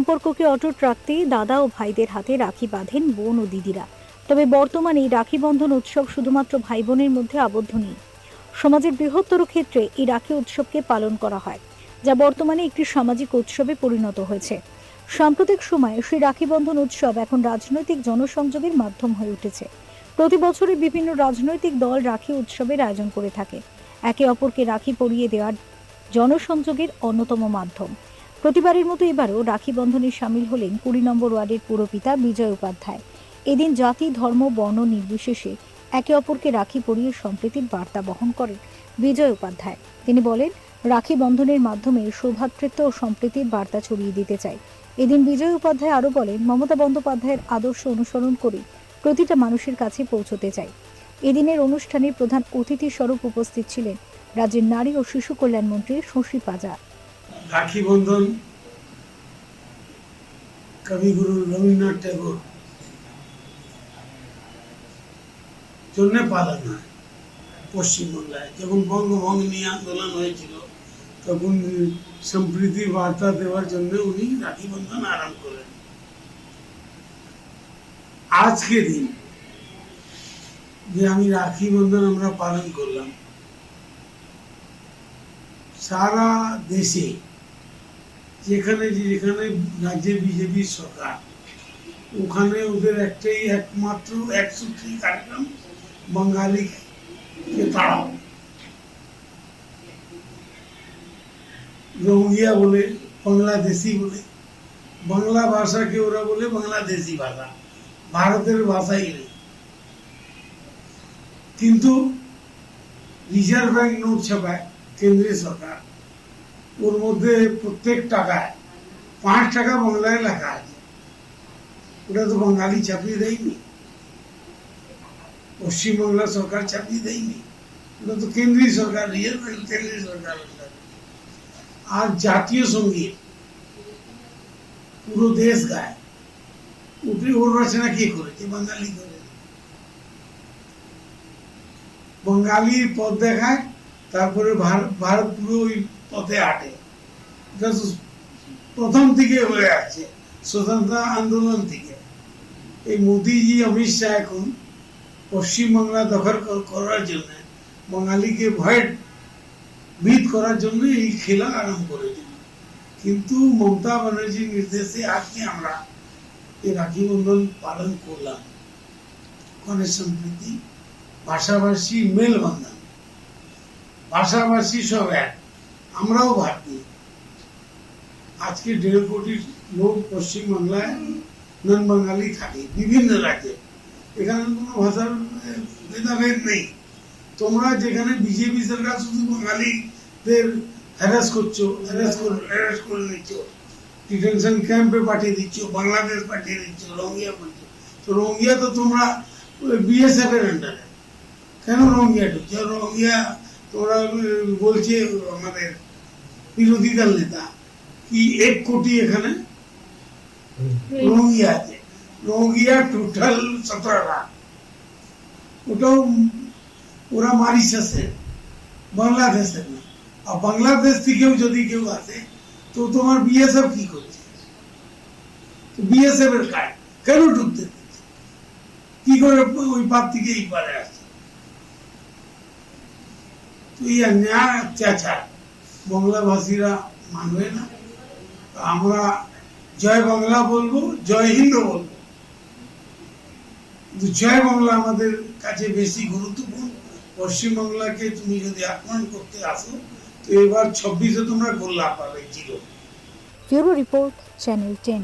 সম্পর্ককে অটুট রাখতে দাদা ও ভাইদের হাতে রাখি বাঁধেন বোন ও দিদিরা। তবে বর্তমানে এই রাখি বন্ধন উৎসব শুধুমাত্র ভাই বোনের মধ্যে আবদ্ধ নেই। সমাজের বৃহত্তর ক্ষেত্রে এই রাখি উৎসবকে পালন করা হয়, যা বর্তমানে একটি সামাজিক উৎসবে পরিণত হয়েছে। সাম্প্রতিক সময়ে সেই রাখি বন্ধন উৎসব এখন রাজনৈতিক জনসংযোগের মাধ্যম হয়ে উঠেছে। প্রতি বছরই বিভিন্ন রাজনৈতিক দল রাখি উৎসবের আয়োজন করে থাকে। একে অপরকে রাখি পরিয়ে দেওয়ার জনসংযোগের অন্যতম মাধ্যম। প্রতিবারের মতো এবারও রাখি বন্ধনে সামিল হলেন কুড়ি নম্বর ওয়ার্ডের পুরপিতা বিজয় উপাধ্যায়। এদিন জাতি, ধর্ম, বর্ণ নির্বিশেষে একে অপরকে রাখি পরিয়ে সম্প্রীতির বার্তা বহন করেন বিজয় উপাধ্যায়। তিনি বলেন, রাখি বন্ধনের মাধ্যমে সৌভাতৃত্ব ও সম্প্রীতির বার্তা ছড়িয়ে দিতে চাই। এদিন বিজয় উপাধ্যায় আরও বলেন, মমতা বন্দ্যোপাধ্যায়ের আদর্শ অনুসরণ করে প্রতিটা মানুষের কাছে পৌঁছতে চাই। এদিনের অনুষ্ঠানে প্রধান অতিথি স্বরূপ উপস্থিত ছিলেন রাজ্যের নারী ও শিশু কল্যাণ মন্ত্রী শশী পাজা রাখি বন্ধন কবিগুরু রবীন্দ্রনাথ ঠাকুর জন্য পালন হয় পশ্চিমবাংলায় যখন বঙ্গভঙ্গিনী আন্দোলন হয়েছিল তখন সম্প্রীতি বার্তা দেওয়ার জন্য উনি রাখি বন্ধন আরম্ভ করেন আজকে দিন যে আমি রাখি বন্ধন আমরা পালন করলাম সারা দেশে যেখানে যেখানে রাজ্যে বিজেপির সরকার, ওখানে ওদের একটাই একমাত্র একসূত্রী কার্যক্রম বাঙালিকে তাড়াও। রঙ্গিয়া বলে, বাংলাদেশি বলে, বাংলা ভাষাকে ওরা বলে বাংলাদেশি ভাষা, ভারতের ভাষাই নেই কিন্তু রিজার্ভ ব্যাংক নোট ছাপায় কেন্দ্রীয় সরকার। ওর মধ্যে প্রত্যেক টাকায় পাঁচ টাকা বাংলায় লেখা আছে। ওটা তো বাঙালি ছাপিয়ে দেয়নি। পশ্চিমবাংলা সরকার ছাপিয়ে দেয়নি। ওটা তো কেন্দ্রীয় সরকার রিজার্ভ ব্যাংক কেন্দ্রীয় সরকার আর জাতীয় সংগীত, পুরো দেশ গায়। ওটি ওর রচনা কে করেছে? বাঙালি করে বাঙালির পথ দেখায় তারপরে ভারত পুরো ওই পথে তো প্রথম থেকে হয়ে আছে, স্বতন্ত্র আন্দোলন থেকে। এই মোদিজি, অমিত শাহ এখন পশ্চিমবাংলা দখল করার জন্য, বাঙালিকে ভয় ভীত করার জন্য এই খেলা আরম্ভ করেছিল কিন্তু মমতা ব্যানার্জির নির্দেশে আজকে আমরা এই রাখি বন্ধন পালন করলাম, গণেশ সম্প্রীতি ভাষাভাষী মেল বন্ধন ভাষাভাষী সব এক। আমরাও ভারতীয়। আজকে দেড় কোটি লোক পশ্চিমবাংলায় নন বাঙালি থাকে বিভিন্ন রাজ্যে। এখানে কোনো ভাষার আহ, ভেদাভেদ নেই। তোমরা যেখানে বিজেপি সরকার শুধু বাঙালিদের হ্যারাস করছ হ্যারাস হ্যারাস করে নিচ্ছ। ডিটেনশন ক্যাম্পে পাঠিয়ে দিচ্ছ বাংলাদেশ পাঠিয়ে দিচ্ছ রোহিঙ্গা বলছো তো রোহিঙ্গা তো তোমরা বিএসএফ এর আন্ডারে কেন রোহিঙ্গা ঢুকছে? রোহিঙ্গা উম, বলছে আমাদের বিরোধী দল নেতা কি এক কোটি এখানে রোহিঙ্গা আছে। রোহিঙ্গা টোটাল সতেরো লাখ ওটাও ওরা মারিশাসের বাংলাদেশের না। আর বাংলাদেশ থেকেও যদি কেউ আসে তো তোমার বিএসএফ কি করছে? বিএসএফ এর কাজ। কেন ঢুকতে কি করে ওই পার থেকে এই পারে আসছে? এই অন্যায় অত্যাচার। বাংলাভাষীরা মানবে না। আমরা জয় বাংলা বলব, জয় হিন্দ বলব। জয় বাংলা আমাদের কাছে বেশি গুরুত্বপূর্ণ। পশ্চিমবাংলাকে তুমি যদি আক্রমণ করতে আসো, তো এবার ছাব্বিশে তোমরা গোল্লা পাবে zero. Bureau report, channel ten.